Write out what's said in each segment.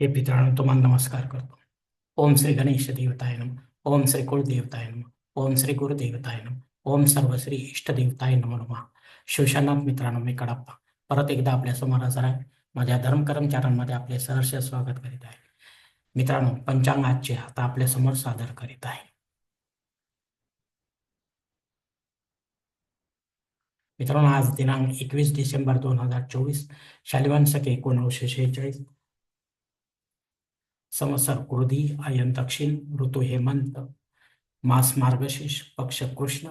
हे मित्रांनो तुम्हाला नमस्कार करतो. ओम श्री गणेश देवताय नम ओम श्री कुलदेवताय नम ओम श्री गुरुदेवताय नम ओम सर्व श्री इष्ट देवताय नम शिवशानाथ मित्रांनो मी कडप्पा. परत एकदा आपल्यासमोर हजर आहे. माझ्या धर्म कर्मचाऱ्यांमध्ये आपले सहर्ष स्वागत करीत आहे. मित्रांनो पंचांग आजचे आता आपल्यासमोर सादर करीत आहे. मित्रांनो आज दिनांक एकवीस डिसेंबर दोन हजार चोवीस शालिवान सके एकोणीसशे शेहेचाळीस संवत्सर कृधी आयन दक्षिण ऋतू हेमंत मास मार्गशीर्ष पक्ष कृष्ण।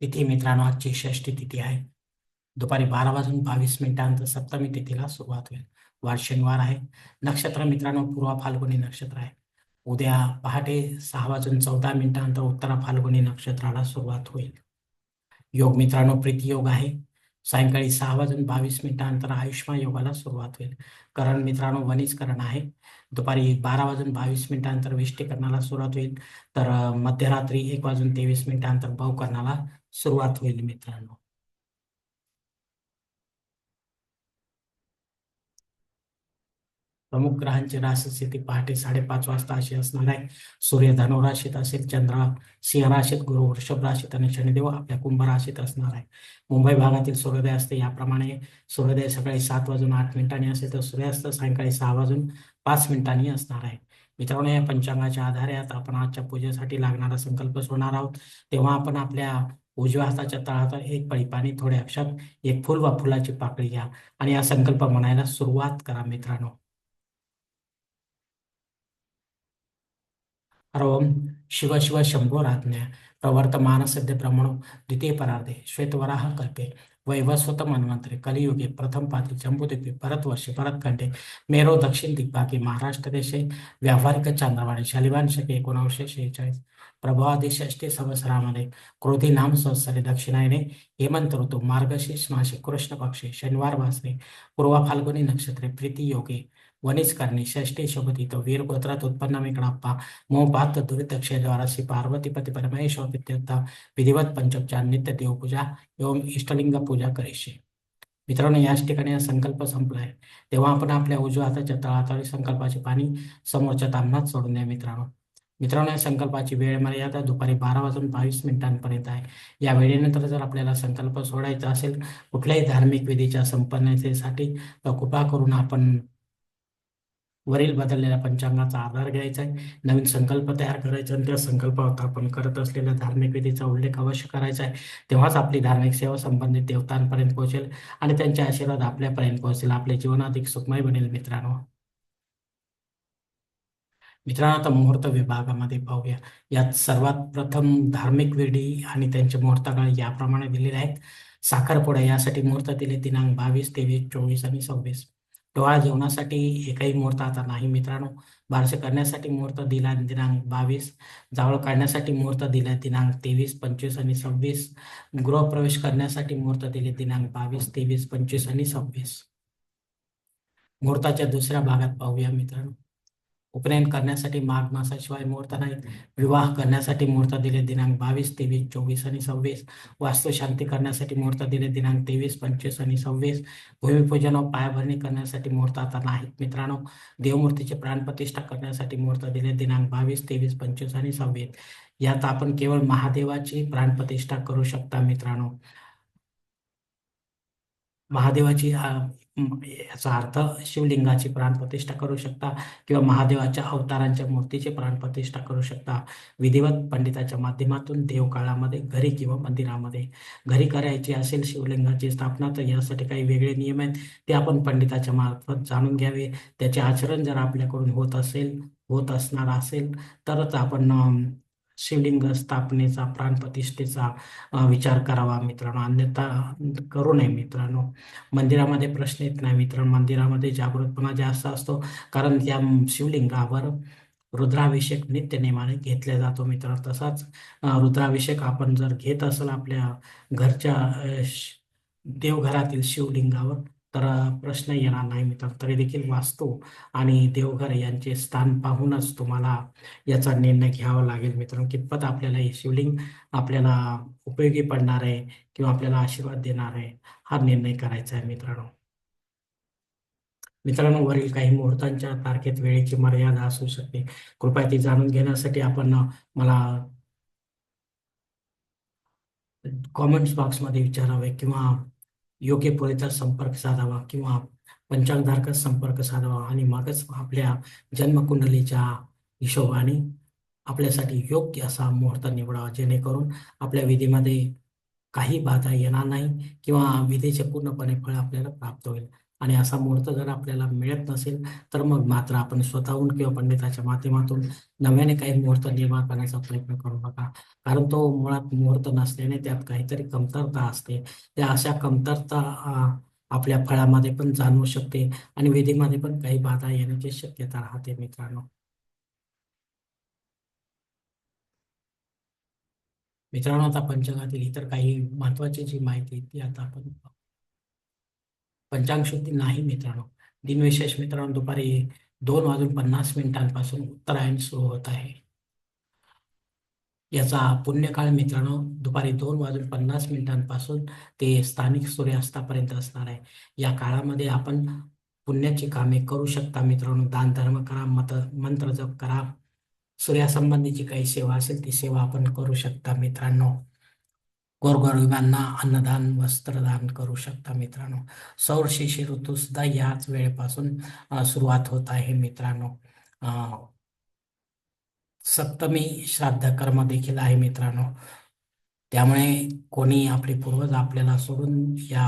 तिथी मित्रांनो आजची षष्टी तिथी आहे. दुपारी बारा वाजून बावीस मिनिटांत सप्तमी तिथीला सुरुवात होईल. वार शनिवार आहे. नक्षत्र मित्रांनो पूर्वा फाल्गुनी नक्षत्र आहे. उद्या पहाटे सहा वाजून चौदा मिनिटांत उत्तरा फाल्गुनी नक्षत्राला सुरुवात होईल. योग मित्रांनो प्रीती योग आहे. सायंकाळी सहा वाजून बावीस मिनिटानंतर आयुष्मान योगाला सुरुवात होईल. करण मित्रांनो वनीजकरण आहे. दुपारी बारा वाजून बावीस मिनिटानंतर विष्टीकरणाला सुरुवात होईल. तर मध्यरात्री एक वाजून तेवीस मिनिटानंतर भावकरणाला सुरुवात होईल मित्रांनो. प्रमुख ग्रहांची राशी स्थिती पहाटे साडेपाच वाजता अशी असणार आहे. सूर्य धनु राशीत असेल चंद्र सिंह राशीत गुरु वृषभ राशीत आणि शनिदेव आपल्या कुंभ राशीत असणार आहे. मुंबई भागातील सूर्योदय असते याप्रमाणे सूर्योदय सकाळी सात वाजून आठ मिनिटांनी असेल तर सूर्यास्त सायंकाळी सहा वाजून पाच मिनिटांनी असणार आहे. मित्रांनो या पंचांगाच्या आधारे आता आपण आजच्या पूजेसाठी लागणारा संकल्प सोडणार आहोत. तेव्हा आपण आपल्या उजव्या हाताच्या तळहात एक पळी पाणी थोड्या अक्षात एक फुल वा फुलाची पाकळी घ्या आणि हा संकल्प म्हणायला सुरुवात करा मित्रांनो. ओम शिव शिव शंभो राज्ञा प्रवर्तमान सद्य ब्रह्मणो द्वितीय परार्धे श्वेतवराह कल्पे वैवस्वत मन्वंतरे कलियुगे प्रथम पात्री जम्बुद्वीपे भरतवर्षे भरतखंडे मेरो दक्षिण दिग्भागे महाराष्ट्र देशे व्यावहारिक चांद्रवाडी शालिवान शके एकोणीसशे शेहेचाळीस प्रभावादी षष्टी संवत्सरामध्ये क्रोधी नाम संवत्सरे दक्षिणायने हेमंत ऋतू मार्गशीर्ष मासे कृष्ण पक्षे शनिवार वासरे पूर्वा फाल्गुनी नक्षत्रे प्रीती योगे वनिज करणे षष्टी शोभतीत वीर गोत्रात उत्पन्न मिकडाप्पा मोपात दुरितक्षयद्वारा श्री पार्वतीपती परमेश्वर विधिवत पंचोपचार नित्य देवपूजा एवं इष्टलिंग पूजा करीशे. मित्रांनो याच ठिकाणी हा संकल्प संपलाय. तेव्हा आपण आपल्या उजव्या हाताच्या तळातळी संकल्पाचे पाणी समोरच्या तांबणात सोडून द्या मित्रांनो. मित्रांनो या संकल्पाची वेळ मर्यादा दुपारी बारा वाजून बावीस मिनिटांपर्यंत आहे. या वेळेनंतर जर आपल्याला संकल्प सोडायचा असेल कुठल्याही धार्मिक विधीच्या संपन्नतेसाठी तर कृपा करून आपण वरील बदललेल्या पंचांगाचा आधार घ्यायचा आहे. नवीन संकल्प तयार करायचा आणि त्या संकल्पावर आपण करत असलेल्या धार्मिक विधीचा उल्लेख अवश्य करायचा आहे. तेव्हाच आपली धार्मिक सेवा संबंधित देवतांपर्यंत पोहोचेल आणि त्यांचे आशीर्वाद आपल्यापर्यंत पोहोचेल. आपले जीवन अधिक सुखमय बनेल मित्रांनो. मित्रांनो आता मुहूर्त विभागामध्ये पाहूया. यात सर्वात प्रथम धार्मिक विधी आणि त्यांचे मुहूर्तकाळ याप्रमाणे दिलेले आहेत. साखरपुडा यासाठी मुहूर्त दिले. दिनांक बावीस तेवीस चोवीस आणि सव्वीस. डोळा जेवणासाठी एकही मुहूर्त आता नाही मित्रांनो. बारसे करण्यासाठी मुहूर्त दिला दिनांक बावीस. जावळ काढण्यासाठी मुहूर्त दिला दिनांक तेवीस पंचवीस आणि सव्वीस. गृहप्रवेश करण्यासाठी मुहूर्त दिले दिनांक बावीस तेवीस पंचवीस आणि सव्वीस. मुहूर्ताच्या दुसऱ्या भागात पाहूया मित्रांनो. उपनयन करण्यासाठी माघ मासाशिवाय मुहूर्त नाहीत. विवाह करण्यासाठी मुहूर्त दिले दिनांक बावीस तेवीस चोवीस आणि सव्वीस. वास्तुशांती करण्यासाठी मुहूर्त दिले दिनांक तेवीस पंचवीस आणि सव्वीस. भूमिपूजन व पायाभरणी करण्यासाठी मुहूर्त आता नाहीत. मित्रांनो देवमूर्तीची प्राणप्रतिष्ठा करण्यासाठी मुहूर्त दिले दिनांक बावीस तेवीस पंचवीस आणि सव्वीस. यात आपण केवळ महादेवाची प्राणप्रतिष्ठा करू शकता मित्रांनो. महादेवाची याचा अर्थ शिवलिंगाची प्राणप्रतिष्ठा करू शकता किंवा महादेवाच्या अवतारांच्या मूर्तीची प्राणप्रतिष्ठा करू शकता. विधिवत पंडिताच्या माध्यमातून देवकाळामध्ये घरी किंवा मंदिरामध्ये घरी करायची असेल शिवलिंगाची स्थापना तर यासाठी काही वेगळे नियम आहेत. ते आपण पंडिताच्या मार्फत जाणून घ्यावे. त्याचे आचरण जर आपल्याकडून होत असेल होत असणार असेल तरच आपण शिवलिंग स्थापनेचा प्राणप्रतिष्ठेचा प्रतिष्ठेचा विचार करावा मित्रांनो. अन्यथा करू नये मित्रांनो. मंदिरामध्ये प्रश्न येत नाही मित्रांनो. मंदिरामध्ये जागृतपणा जास्त असतो. कारण त्या शिवलिंगावर रुद्राभिषेक नित्य नेमाने घेतला जातो मित्रांनो. तसाच रुद्राभिषेक आपण जर घेत असेल आपल्या घरच्या देवघरातील शिवलिंगावर तर प्रश्न येणार नाही मित्रांनो. तरी देखील वास्तू आणि देवघर यांचे स्थान पाहूनच तुम्हाला याचा निर्णय घ्यावा लागेल मित्रांनो. कितपत आपल्याला हे शिवलिंग आपल्याला उपयोगी पडणार आहे किंवा आपल्याला आशीर्वाद देणार आहे हा निर्णय करायचा आहे मित्रांनो. मित्रांनो वरील काही मुहूर्तांच्या तारखेत वेळेची मर्यादा असू शकते. कृपया ती जाणून घेण्यासाठी आपण मला कॉमेंट्स बॉक्समध्ये विचारावे किंवा योग्य पुरेचा संपर्क साधावा किंवा पंचांगधारक संपर्क साधावा आणि मगच आपल्या जन्मकुंडलीच्या हिशोबाने आपल्यासाठी योग्य असा मुहूर्त निवडावा जेणेकरून आपल्या विधीमध्ये काही बाधा येणार नाही किंवा विधीचे पूर्णपणे फळ आपल्याला प्राप्त होईल. आणि असा मुहूर्त जर आपल्याला मिळत नसेल तर मग मात्र आपण स्वतःहून किंवा पंडिताच्या माध्यमातून नव्याने काही मुहूर्त निर्माण करण्याचा प्रयत्न करू नका कारण तो मुळात मुहूर्त नसल्याने त्यात काहीतरी कमतरता असते त्या अशा कमतरता आपल्या फळामध्ये पण जाणवू शकते आणि विधीमध्ये पण काही बाधा येण्याची शक्यता राहते मित्रांनो मित्रांनो आता पंचांगातील इतर काही महत्वाची जी माहिती ती आता आपण पाहू. पंचांग शुद्धी नाही मित्रांनो. दिनविशेष मित्रांनो दुपारी दोन वाजून पन्नास मिनिटांपासून उत्तरायण सुरू होत आहे. याचा पुण्यकाळ मित्रांनो दुपारी दोन वाजून पन्नास मिनिटांपासून ते स्थानिक सूर्यास्तापर्यंत असणार आहे. या काळामध्ये आपण पुण्याची कामे करू शकता मित्रांनो. दान धर्म करा मत मंत्र जप करा. सूर्यासंबंधीची काही सेवा असेल ती सेवा आपण करू शकता मित्रांनो. गोरगरिबांना अन्नदान वस्त्रदान करू शकता मित्रांनो. सौर शिशी ऋतू सुद्धा याच वेळेपासून सुरुवात होत आहे मित्रांनो. सप्तमी श्राद्ध कर्म देखील आहे मित्रांनो. त्यामुळे कोणी आपले पूर्वज आपल्याला सोडून या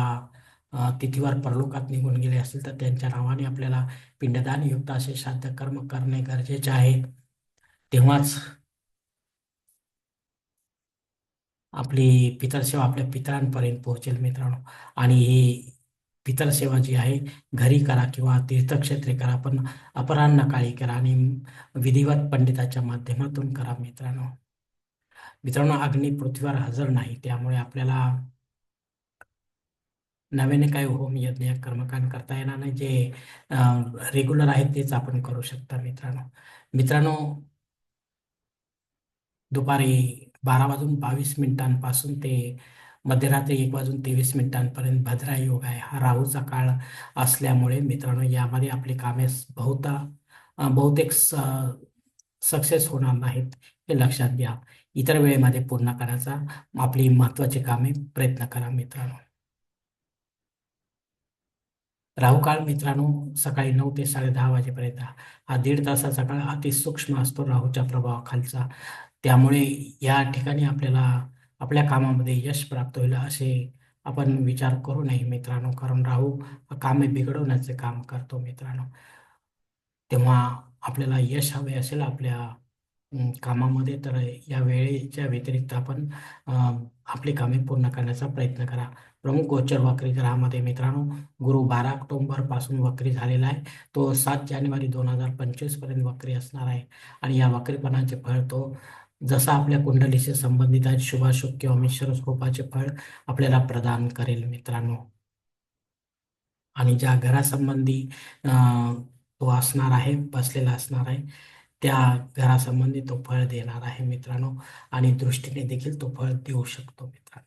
तिथीवर परलोकात निघून गेले असतील तर त्यांच्या नावाने आपल्याला पिंडदान युक्त असे श्राद्ध कर्म करणे गरजेचे आहे. तेव्हाच आपली पितरसेवा आपल्या पितरांपर्यंत पोहोचेल मित्रांनो. आणि ही पितरसेवा जी आहे घरी करा किंवा तीर्थक्षेत्रे करा पण अपराह्न काळी करा आणि विधिवत पंडिताच्या माध्यमातून करा मित्रांनो. मित्रांनो अग्नी पृथ्वीवर हजर नाही त्यामुळे आपल्याला नव्याने काही होम यज्ञ कर्मकांड करता येणार नाही. जे रेग्युलर आहेत तेच आपण करू शकता मित्रांनो. मित्रांनो दुपारी बारा वाजून बावीस मिनिटांपासून ते मध्यरात्री एक वाजून तेवीस मिनिटांपर्यंत भद्रा योग आहे. हा राहूचा काळ असल्यामुळे मित्रांनो यामध्ये आपली कामे बहुता बहुतेक सक्सेस होणार नाहीत हे लक्षात घ्या. इतर वेळेमध्ये पूर्ण करायचा. आपली महत्वाची कामे प्रयत्न करा मित्रांनो. राहू काळ मित्रांनो सकाळी नऊ ते साडे दहा वाजेपर्यंत. हा दीड तासाचा काळ अति सूक्ष्म असतो राहूच्या प्रभावाखालचा. त्यामुळे या ठिकाणी आपल्याला आपल्या कामामध्ये यश प्राप्त होईल असे आपण विचार करू नये मित्रांनो. कारण राहू कामे बिघडवण्याचे काम करतो मित्रांनो. तेव्हा आपल्याला यश हवे असेल आपल्या कामामध्ये तर या वेळेच्या व्यतिरिक्त आपण आपली कामे पूर्ण करण्याचा प्रयत्न करा. प्रमुख गोचर वक्री ग्रहामध्ये मित्रांनो गुरु बारा ऑक्टोंबरपासून वक्री झालेला आहे. तो सात जानेवारी दोन हजार पंचवीसपर्यंत वक्री असणार आहे. आणि या वक्रीपणाचे फळ तो जसा आपल्या कुंडलीशी संबंधित आहे शुभाशुभ किंवा मिश्र स्वरूपाचे फळ आपल्याला प्रदान करेल मित्रांनो. आणि ज्या घरासंबंधी तो असणार आहे बसलेला असणार आहे त्या घरासंबंधी तो फळ देणार आहे मित्रांनो. आणि दृष्टीने देखील तो फळ देऊ शकतो मित्रांनो.